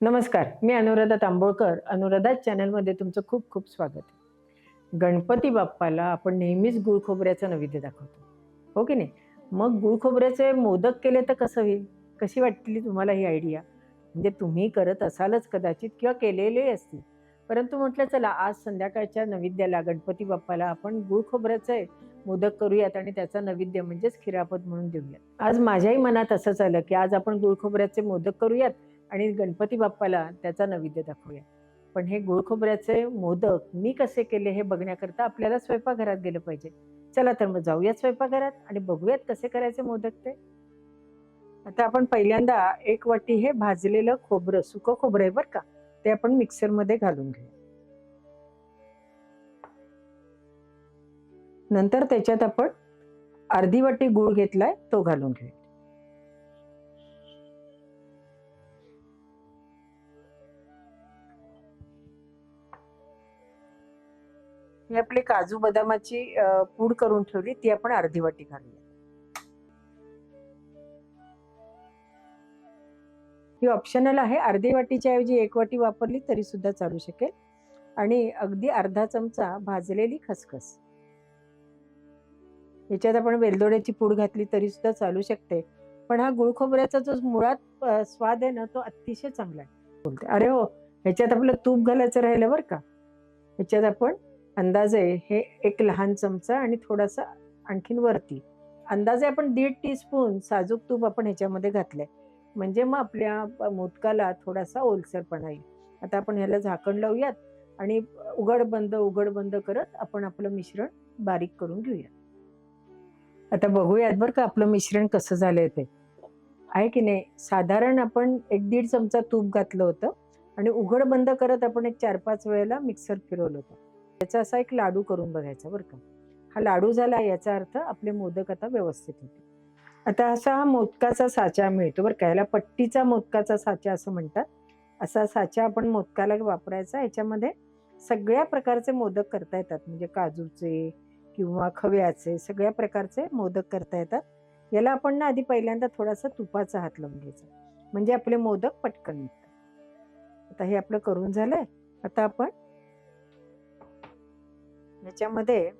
नमस्कार मी अनुराधा तांबोळकर. अनुराधा चॅनलमध्ये तुमचं खूप खूप स्वागत. आहे गणपती बाप्पाला आपण नेहमीच गुळ खोबऱ्याचं नैवेद्य दाखवतो. हो की नाही? मग गुळ खोबऱ्याचे मोदक केले तर कसं होईल? कशी वाटली तुम्हाला ही आयडिया म्हणजे तुम्ही करत असालच कदाचित किंवा केलेले असतील. परंतु म्हटलं चला आज संध्याकाळच्या नैवेद्याला गणपती बाप्पाला आपण गुळ खोबऱ्याचे मोदक करूयात आणि त्याचा नैवेद्य म्हणजेच खिरापत म्हणून देऊयात. आज माझ्याही मनात असंच आलं की आज आपण गुळ खोबऱ्याचे मोदक करूयात. आणि गणपती बाप्पाला त्याचा नैवेद्य दाखवूया. पण हे गुळखोबऱ्याचे मोदक मी कसे केले हे बघण्याकरता आपल्याला स्वयंपाकघरात गेलं पाहिजे. चला तर मग जाऊयात स्वयंपाकघरात आणि बघूयात कसे करायचे मोदक ते. आता आपण पहिल्यांदा एक वाटी हे भाजलेलं खोबरं सुकं खोबरं आहे बरं का ते आपण मिक्सरमध्ये घालून घेऊ नंतर त्याच्यात आपण अर्धी वाटी गूळ घेतलाय तो घालून घेऊ मी आपली काजू बदामाची पूड करून ठेवली ती आपण अर्धी वाटी घालूया. ही ऑप्शनल आहे. अर्धी वाटीच्या ऐवजी एक वाटी वापरली तरी सुद्धा चालू शकेल. आणि अगदी अर्धा चमचा भाजलेली खसखस. याच्यात आपण वेलदोड्याची पूड घातली तरी सुद्धा चालू शकते. पण हा गुळ खोबऱ्याचा जो मुळात स्वाद आहे ना तो अतिशय चांगला आहे. बोलते. अरे हो ह्याच्यात आपलं तूप घालायचं राहिलं बरं का? ह्याच्यात आपण अंदाजे हे एक लहान चमचा आणि थोडासा आणखीन वरती. अंदाजे आपण दीड टीस्पून साजूक तूप आपण ह्याच्यामध्ये घातलंय. म्हणजे मग आपल्या मोदकाला थोडासा ओलसरपणा येईल आता आपण ह्याला झाकण लावूयात आणि उघड बंद उघड बंद करत आपण आपलं मिश्रण बारीक करून घेऊया आता बघूयात बरं का आपलं मिश्रण कसं झालंय ते. आहे की नाही? साधारण आपण एक दीड चमचा तूप घातलं होतं आणि उघड बंद करत आपण एक चार पाच वेळेला मिक्सर फिरवलं होतं. याचा असा एक लाडू करून बघायचा बरं का. हा लाडू झाला याचा अर्थ आपले मोदक आता व्यवस्थित होते. आता असा हा मोदकाचा साचा मिळतो बरं का. याला पट्टीचा मोदकाचा साचा असं म्हणतात. असा साचा आपण मोदकाला वापरायचा. याच्यामध्ये सगळ्या प्रकारचे मोदक करता येतात. म्हणजे काजूचे किंवा खव्याचे सगळ्या प्रकारचे मोदक करता येतात. याला आपण ना आधी पहिल्यांदा थोडासा तुपाचा हात लावून घ्यायचा. म्हणजे आपले मोदक पटकन निघतात. आता हे आपलं करून झालंय. आता आपण याच्यामध्ये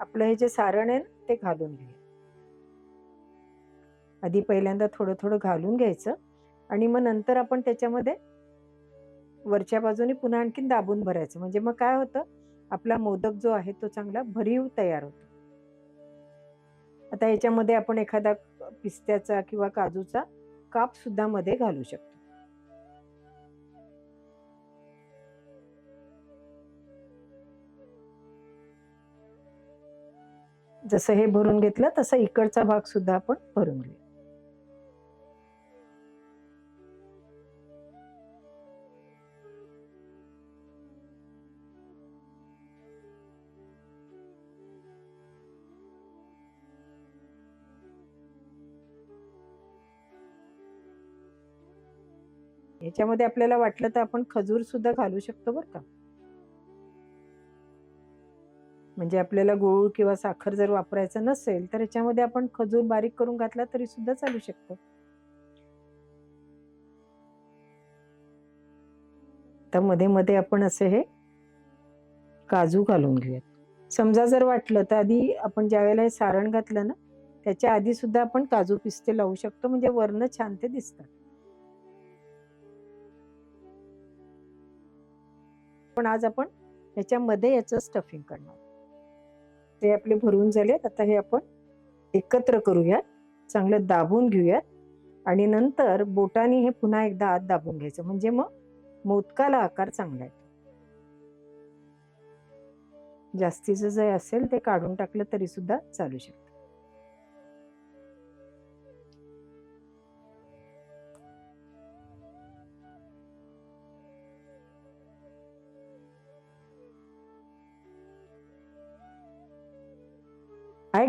आपलं हे जे सारण आहे ना, ते घालून घे. आधी पहिल्यांदा थोडं थोडं घालून घ्यायचं आणि मग नंतर आपण त्याच्यामध्ये वरच्या बाजूने पुन्हा आणखीन दाबून भरायचं. म्हणजे मग काय होतं आपला मोदक जो आहे तो चांगला भरीव तयार होतो. आता याच्यामध्ये आपण एखादा पिस्त्याचा किंवा काजूचा काप सुद्धा मध्ये घालू शकतो. जसं हे भरून घेतलं तसं इकडचा भाग सुद्धा आपण भरून घेऊ. याच्यामध्ये आपल्याला वाटलं तर आपण खजूर सुद्धा घालू शकतो बरं का? म्हणजे आपल्याला गूळ किंवा साखर जर वापरायचं नसेल तर याच्यामध्ये आपण खजूर बारीक करून घातला तरी सुद्धा चालू शकतो. तर मध्ये मध्ये आपण असे हे काजू घालून घेऊयात. समजा जर वाटलं तर आधी आपण ज्या वेळेला हे सारण घातलं ना त्याच्या आधी सुद्धा आपण काजू पिस्ते लावू शकतो म्हणजे वर्ण छान ते दिसतात. पण आज आपण याच्यामध्ये याचं स्टफिंग करणार. ते आपले भरून झालेत. आता हे आपण एकत्र करूयात. चांगलं दाबून घेऊयात. आणि नंतर बोटाने हे पुन्हा एकदा आत दाबून घ्यायचं. म्हणजे मग मोदकाला आकार चांगला येतो. जास्तीचं जे असेल ते काढून टाकलं तरी सुद्धा चालू शकतं.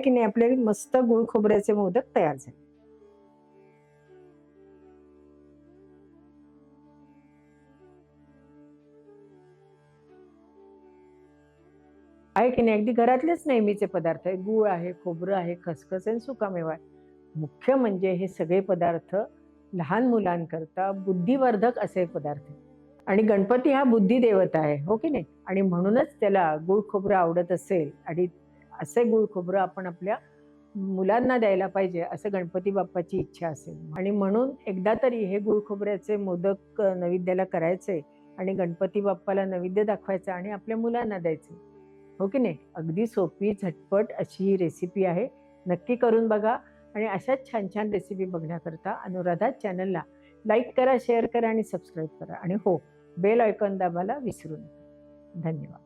की नाही आपले मस्त गुळ खोबऱ्याचे मोदक तयार झाले. आहे की नाही अगदी घरातलेच नेहमीचे पदार्थ आहे. गुळ आहे खोबरं आहे खसखस आणि सुकामेवा आहे. मुख्य म्हणजे हे सगळे पदार्थ लहान मुलांकरता बुद्धिवर्धक असे पदार्थ आणि गणपती हा बुद्धिदेवता आहे हो की नाही? आणि म्हणूनच त्याला गुळ खोबरं आवडत असेल आणि असे गुळ खोबरं आपण आपल्या मुलांना द्यायला पाहिजे असं गणपती बाप्पाची इच्छा असेल. आणि म्हणून एकदा तरी हे गुळ खोबऱ्याचे मोदक नैवेद्याला करायचे आणि गणपती बाप्पाला नैवेद्य दाखवायचं आणि आपल्या मुलांना द्यायचे. हो की नाही? अगदी सोपी झटपट अशी ही रेसिपी आहे. नक्की करून बघा आणि अशाच छान छान रेसिपी बघण्याकरता अनुराधा चॅनलला लाईक करा शेअर करा आणि सबस्क्राईब करा. आणि हो बेल आयकॉन दाबायला विसरू नका. धन्यवाद.